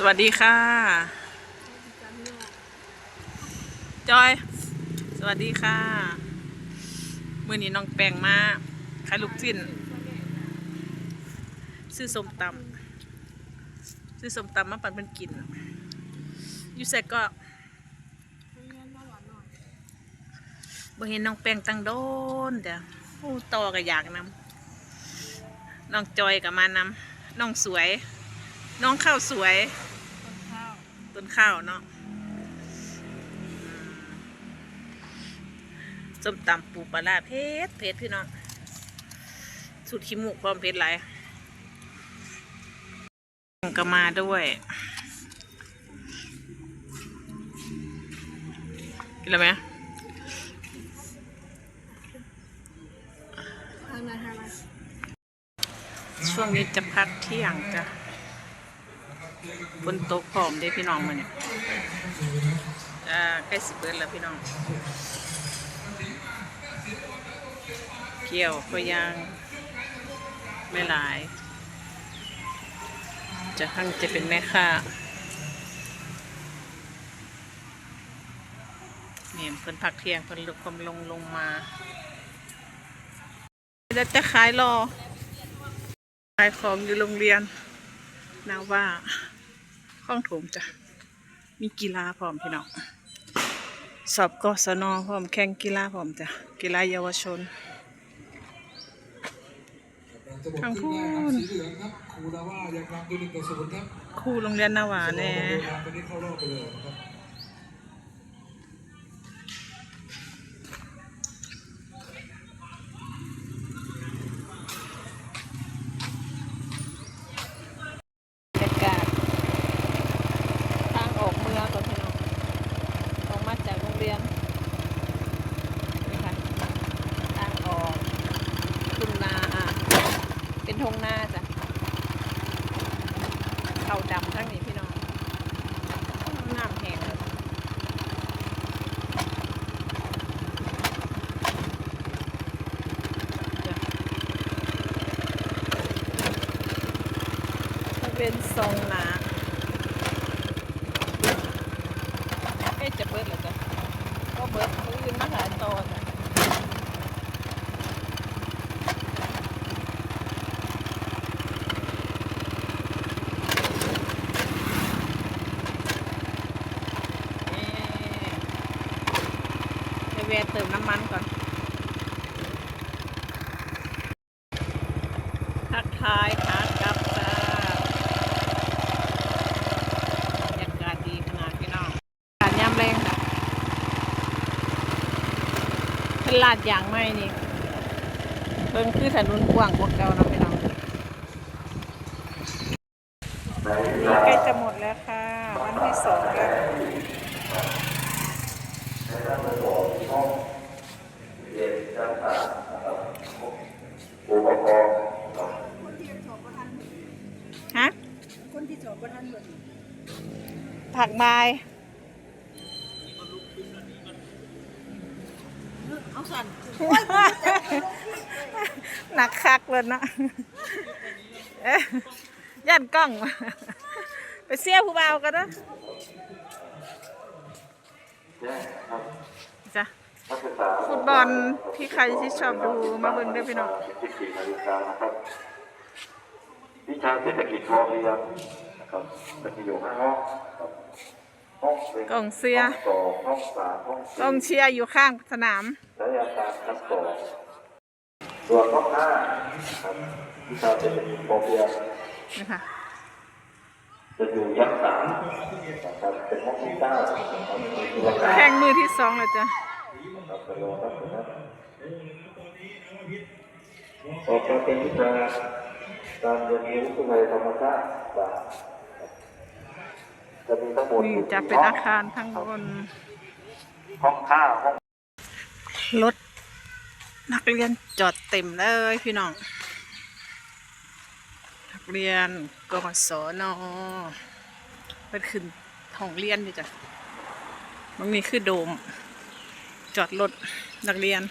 สวัสดีค่ะ จอย สวัสดีค่ะ มือนี้น้องแปงมาขายลูกจิ้น ซื้อส้มตำซื้อส้มตำมาปั่นเป็นกินอยูเซก็บ่เห็นน้องแปงตั้งโดนเดี๋ยวโอ้ต่อก็อยากนำน้องจอยกับมานำน้องสวย น้องข้าวสวย ต้นข้าวเนาะส้มตำปูปลาร้าเผ็ดเผ็ดพี่น้องสุดขี้มูกพร้อมเผ็ดหลายก็มาด้วยกินแล้วไหมทางไหนทางไหนช่วงนี้จะพักเที่ยงจ้ะ ฝนตกพร้อมได้พี่น้องมาเนี่ยจะใกล้สิบเบิดแล้วพี่น้องเกี่ยวก็ยังไม่หลาย จะทั้งจะเป็นแม่ค้าเนี่ยเพิ่นพักเที่ยงเพิ่นลดคมลงลงมาจะจะขายรอขายของอยู่โรงเรียนนาว่า ข้องโถมจ้ะ มีกีฬาพร้อมพี่น้องสอบกศนพร้อมแข่งกีฬาพร้อมจ้ะ กีฬาเยาวชนทางพูนสีเหลืองครับครูดาว่ายังนำตัวหนึ่งต่อศูนย์ครับครูโรงเรียนนาว่าแน่เวลาตอนนี้เข้ารอบไปเลยนะครับ บรรยากาศทางออกเมืองก่อนพี่น้องออกมาจากโรงเรียนนี่ค่ะทางออกทุ่งนาเป็นทงนาจ้ะ เขาดำทั้งนี้พี่น้องน้ำแห้งเลยเป็นทรงนาเอ๊ะจะเบิดเหรอจ๊ะก็เบิดมืออื่นมาหลายตอนจ้ะ นี่ไป แวะเติมน้ำมันก่อน ทักทายขากลับจ้าบรรยากาศดีขนาดพี่น้องอากาศยามแรงค่ะเป็นลาดอย่างไม่นี่ เบิ่งคือถนนกว้างกว่าเก่าเนาะพี่น้องนี่ใกล้จะหมดแล้วค่ะ วันที่สองแล้ว คนที่สอบประทันฮะคนที่สอบประทันหมดผักใบเอาสั่นหนักคักเลยนะเอ๊ะย่านกล้อง ไปเสียผู้บ่ากันนะจ้ะ ฟุตบอลที่ใครที่ชอบดูมาเบิ่งด้วยพี่น้อง14นาฬิกานะครับวิชาเศรษฐกิจพอเพียงนะครับจะมีอยู่ห้าห้องครับห้องหนึ่กองเสียห้องสองห้องสามห้องกองเชียร์อยู่ข้างสนามและอาคารชั้นสองส่วนห้องห้าครับวิชาเศรษฐกิจพอเพียงนะคะจะอยู่ยักษ์สามนะครับเป็นห้องที่เก้านะครับมีตัวกลางแข่งมือที่สองเลยจ้ะ ครับไปรอครับนะครับออกมาเป็นวิชาการเรียนรู้วิทยาธรรมชาติศาสตร์จะมีทั้งหมดนี่จะเป็นอาคารทั้งบนห้องข้าวห้องรถนักเรียนจอดเต็มเลยพี่น้อง นักเรียนกศนเป็นขึ้นห้องเรียนนี่จ้ะมันมีคือโดม จอดรถนักเรียน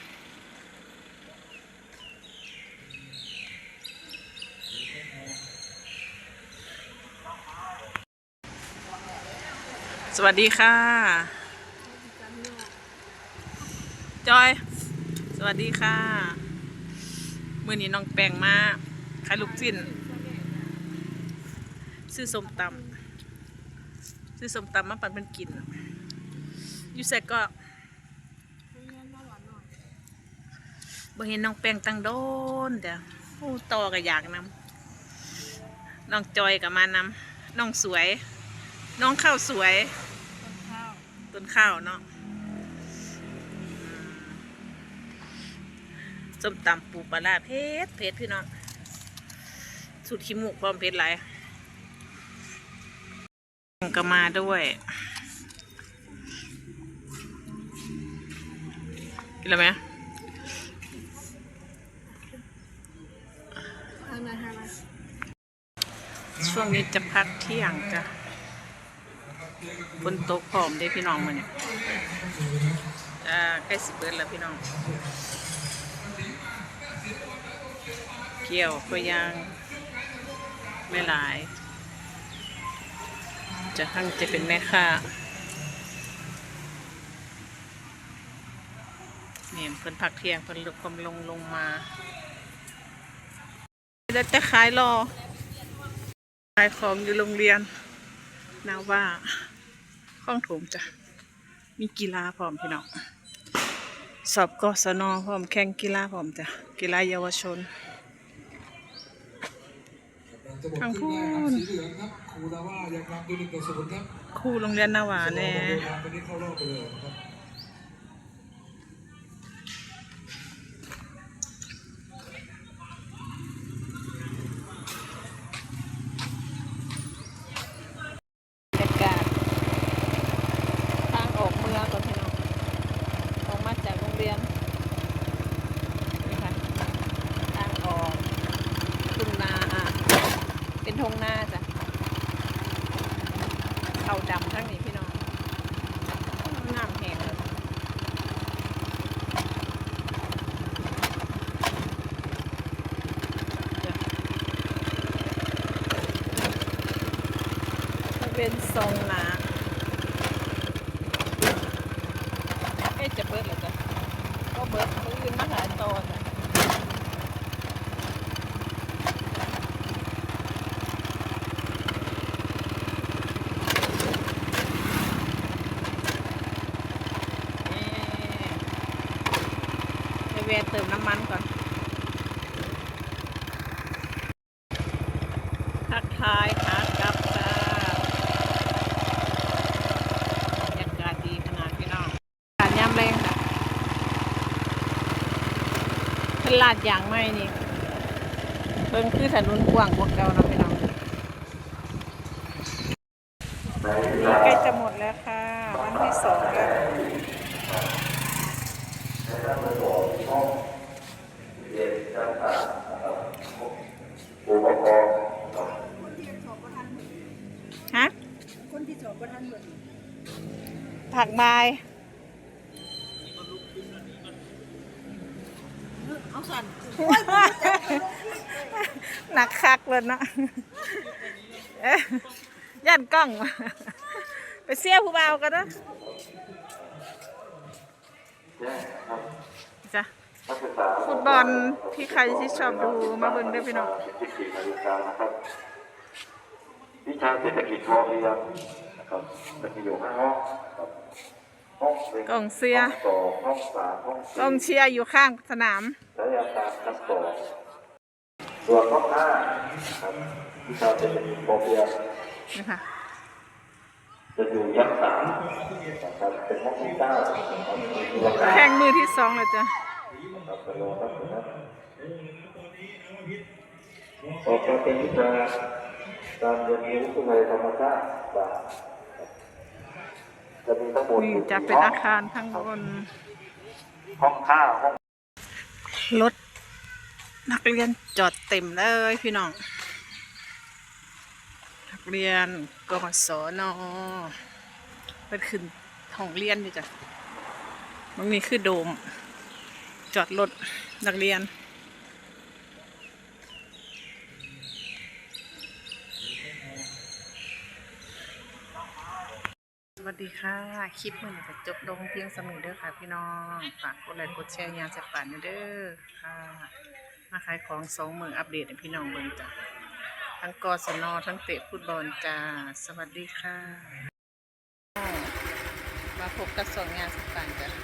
สวัสดีค่ะ จอย สวัสดีค่ะ มื่อนี้น้องแปงมาขายลูกจิ้น ซื้อส้มตำซื้อส้มตำมาปั่นเป็นกินอยูเสร็จก็ บ่เห็นน้องแปงตั้งโดนเดี๋ยวโอ้ต่อก็อยากนำน้องจอยกับมานำน้องสวย น้องข้าวสวย ต้นข้าวเนาะอืมส้มตำปูปลาเผ็ดเผ็ดพี่น้องสุดขี้มูกพร้อมเผ็ดหลก็มาด้วยกินแล้วไหมางไหนทางไหนช่วงนี้จะพักเที่ยงจ้ะฝนโตกพร้อมได้พี่น้องมาเนี่ยจะใกล้สิบเบิดแล้วพี่น้อง เกี่ยวก็ยังไม่หลาย จะทั้งจะเป็นแม่ค้าเนี่ยเพิ่นพักเที่ยงเพิ่นลดความลงลงมา แล้วจะขายรอ ขายของอยู่โรงเรียนนาว่าข้องโถมจ้ะ มีกีฬาพร้อมพี่น้อง สอบกศนพร้อมแข่งกีฬาพร้อมจ้ะ กีฬาเยาวชนทางครึ่งพูนครูโรงเรียนนาวาแน่ เวลาตอนนี้เข้ารอบไปเลยนะครับ บรรยากาศทางออกเมืองก่อนพี่น้องออกมาจากโรงเรียนนี่ค่ะทางออกทุ่งนาเป็นทงนาจ้ะ เขาดำทั้งนี้พี่น้องน้ำแห้งเลยเป็นทรงนาเอ๊ะจะเบิดเหรอจ๊ะก็เบิดมืออื่นมาหลายตอนจ้ะ นี่ไป แวะเติมน้ำมันก่อน ทักทายขากลับจ้าบรรยากาศดีขนาดพี่น้องอากาศย่ำแรงค่ะเป็นลาดอย่างไม่นี่ เบิ่งคือถนนกว้างกว่าเก่านะพี่น้องใกล้จะหมดแล้วค่ะ วันที่สองแล้ว กครองคนที่สอบประทันฮะคนที่สอบประทันหมดผักบเอาสั่นหนักคักเลยเนาะย่านกล้อง ไปเสียผู้บ่ากันนะ ฟุตบอลที่ใครที่ชอบดูมาเบิ่งด้วยพี่น้องสิบสี่นาฬิกานะครับวิชาเศรษฐกิจพอเพียงนะครับจะมีอยู่ห้าห้องครับห้องหนึ่กองเสียห้องสองห้องสามห้องกสี่องเชียร์อยู่ข้างสนามและยาการชั้นสองส่วนห้องห้าครับวิชาเศรษฐกิจพอเพียงนี่ค่ะจะอยู่ยักษ์สามนะครับเป็นห้องที่เก้าครับมีราคาแข่งมือที่สองเลยจ้ะ ครับไปรอครับนะออกมาเป็นวิชาการเรียนรู้สู่ในธรรมชาติบาทจะมีทั้งหมดนี่จะเป็นอาคารข้างบน ห้องห้าห้องรถนักเรียนจอดเต็มเลยพี่น้อง นักเรียนกศนเป็นขึ้นห้องเรียนนี่จ้ะมันมีคือโดม จอดรถนักเรียนวัสดีค่ะ คลิปมันก็จบลงเพียงสำนึกเด้อค่ะพี่น้องฝากกดไลค์กดแชร์ยาจากป่านเด้อค่ะ มาขายของสองมืออัปเดตให้พี่น้องเบิ่งจ้ะทั้งกศนทั้งเตะฟุตบอลจ้า สวัสดีค่ะ มาพบกับสองงานสัป่านจ้ะ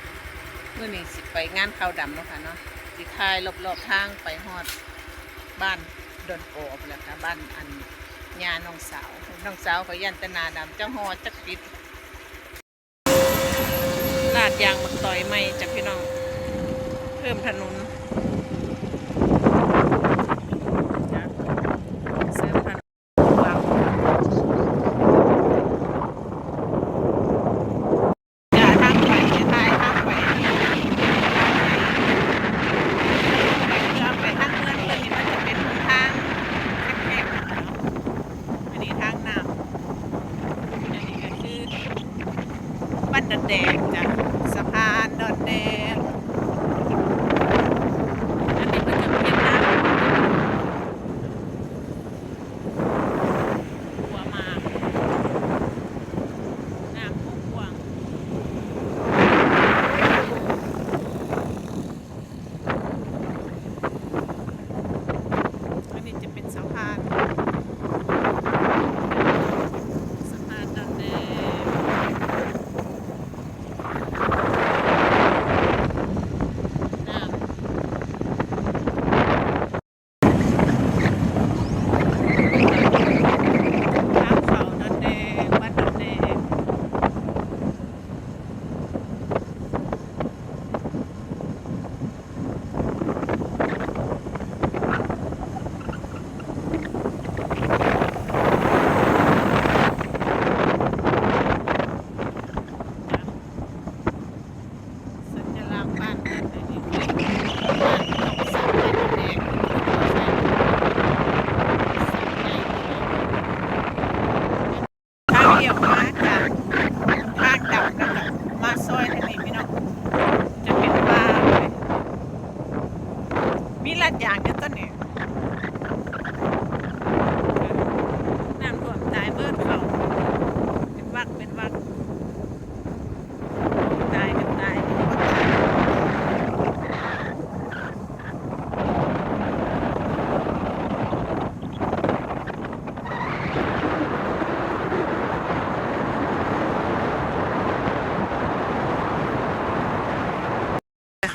เมื่อนี้สิไปงานข้าวดำแล้วค่ะเนาะสิทายรอบๆทางไปฮอดบ้านดนโกอบแล้วค่ะบ้านอันญาน้องสาวน้องสาวเขายันตนาดำเจ้าฮอดจักปิดลาดยางมักต่อยไม่จากพี่น้อง เพิ่มถนน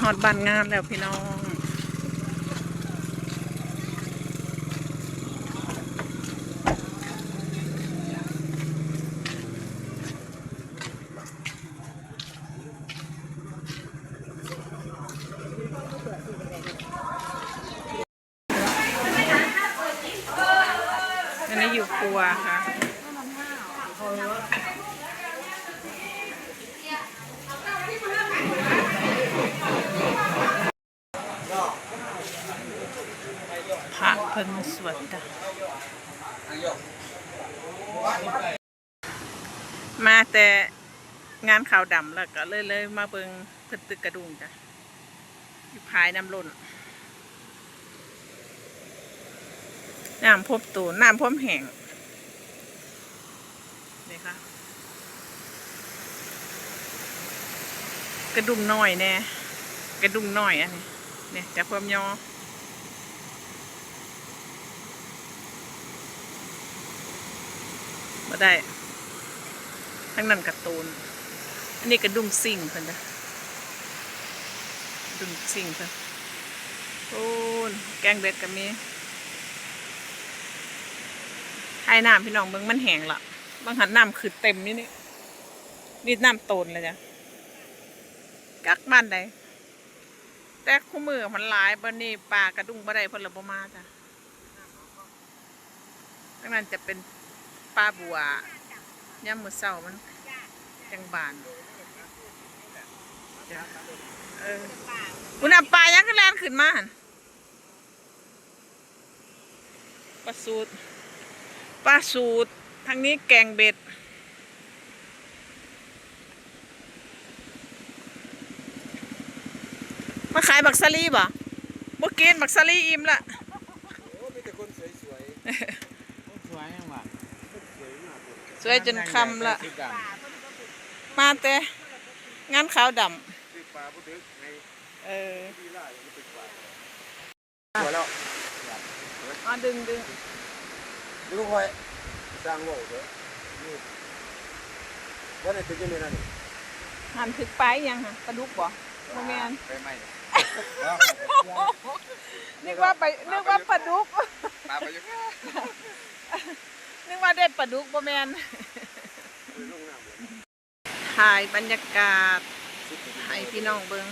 อดบ้านงานแล้วพี่น้อง อันนี้อยู่ครัวค่ะ ผักเพิ่งสวนจ้ะมาแต่งานขาวดำแล้วก็เลยเลยมาเบิงเพิ่นตึกกระดุงจ้ะอยู่ภายน้ำล้นน้ำพบตูนน้ำพรมแห้งนี่ค่ะกระดุมน้อยแน่กระดุมน้อยอันนี้ เนี่ยจะเพิ่มยอมาได้ ทั้งนั้นกร์ตูน อันนี้กระดุมซิ่งเพิ่นนะดุมซิ่งเพิ่นโอ้นแกงเบ็ดก็มีให้น้ำพี่น้องเบิ่งมันแห้งละบางหันน้ำคือเต็มนี่นี่นี่น้ำโตนเลยจ้ะกักบ้านใด แต่คู่มือมันหลายบันนี้ปลากระดุงบ่ได้พิ่นลบ่มาจ้ะทั้งนั้นจะเป็นปลาบัวยามมื้อเช้ามันจังบานเออคุณเอาปลายังก็แลนขึ้นมาหันปลาสูตรปลาสูตรทางนี้แกงเบ็ด มาขายบักซาลีบ่บ่กินบักซาลีอิ่มละโอ้มีแต่คนสวยสวยยังวะสวยจนคำละคือกันมาแต่งานขาวดคือปลาผู้ถึกในำเออที่ล่าอย่างนี้เป็นปลาหัวแล้วมาดึงดึงดูคอยสร้างโลกเถอะนี่ว่าในตึกยังมีนั่นนี่หันถึกไปยังฮะปลาดุกบ่บ่แม่นไปไหม นึกว่าไปนึกว่าปลาดุก ปลาไปยังนึกว่าได้ปลาดุกบ่แมนถ่ายบรรยากาศให้พี่น้องเบิ่ง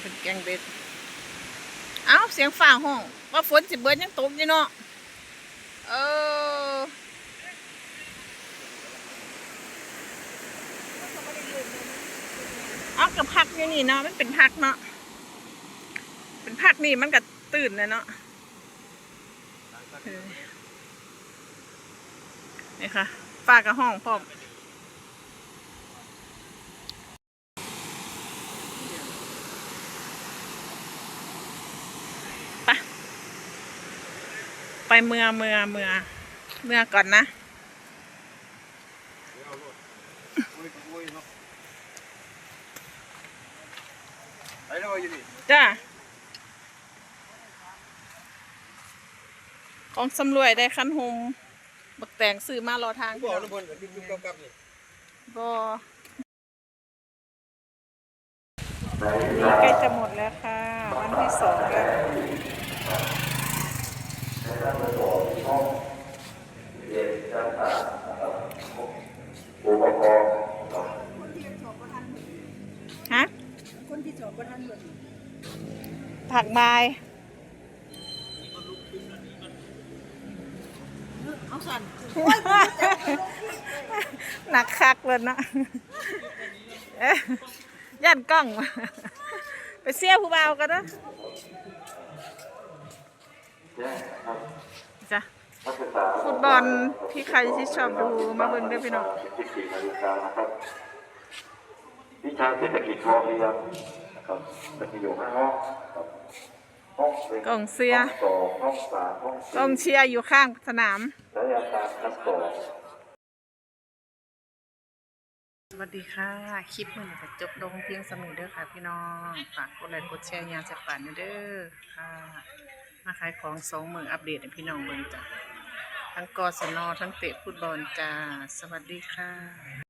เป็นแกงเบ็ด เอ้า เสียงฟ้าห้อง ว่าฝนสิเบิดยังตกอยู่เนาะเออ เอากับพักอยู่นี่เนาะมันเป็นพักเนาะเป็นพักนี่มันก็ตื่นเลยเนาะนี่ค่ะฟ้ากับห้องพร้อมไปไปเมือเมือเมือเมือก่อนนะ อุ้ยอุ้ยเนาะ ไปแล้วอยู่นี่จ้าของสำรวยได้คันหมบักแตงซื้อมารอทางบ่เอาน้ำบนกับยุบๆกับๆนี่บอนี่ใกล้จะหมดแล้วค่ะ วันที่สองแล้ว อุปกรณ์ คนที่สอบประทัน ฮะ คนที่สอบประทันหมด ผัก บาย เอาสั่นหนักคักเลยนะเอ๊ะย่านกล้อง ไปเสี้ยวผู้เบากันนะจ้ะฟุตบอลที่ใครที่ชอบดูมาเบิ่งด้วยพี่น้องวิชาเศรษฐกิจพอเพียงนะครับจะอยู่ห้าห้องห้อง กล่องเสียห้องสองห้องสามห้องกสี่องเชียร์อยู่ข้างสนามและอาคารชั้นสองสวัสดีค่ะ คลิปมันก็จบลงเพียงสมุดเด้อค่ะพี่น้องฝากกดไลค์กดแชร์ยางจับป่านเด้อค่ะ มาขายของสองมืออัปเดตให้พี่น้องเบิ่งจ้ะทั้งกศนทั้งเตะฟุตบอลจ้า สวัสดีค่ะ